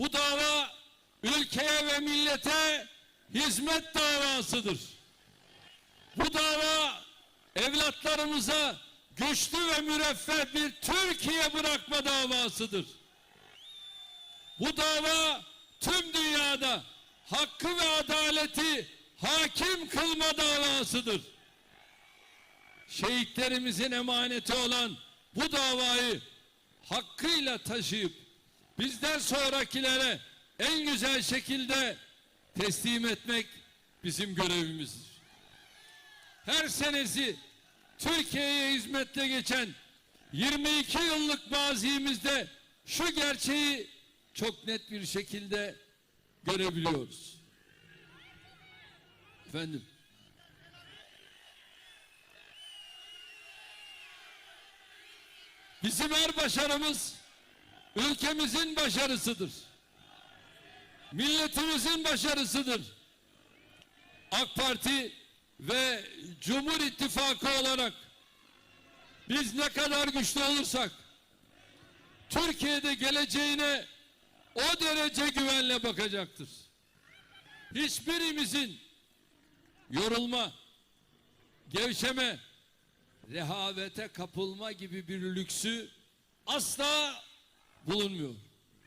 Bu dava ülkeye ve millete hizmet davasıdır. Bu dava evlatlarımıza güçlü ve müreffeh bir Türkiye bırakma davasıdır. Bu dava tüm dünyada hakkı ve adaleti hakim kılma davasıdır. Şehitlerimizin emaneti olan bu davayı hakkıyla taşıyıp bizden sonrakilere en güzel şekilde teslim etmek bizim görevimizdir. Her senesi Türkiye'ye hizmetle geçen 22 yıllık mazimizde şu gerçeği çok net bir şekilde görebiliyoruz. Efendim. Bizim her başarımız ülkemizin başarısıdır. Milletimizin başarısıdır. AK Parti ve Cumhur İttifakı olarak biz ne kadar güçlü olursak Türkiye'de geleceğine o derece güvenle bakacaktır. Hiçbirimizin yorulma, gevşeme, rehavete kapılma gibi bir lüksü asla bulunmuyor.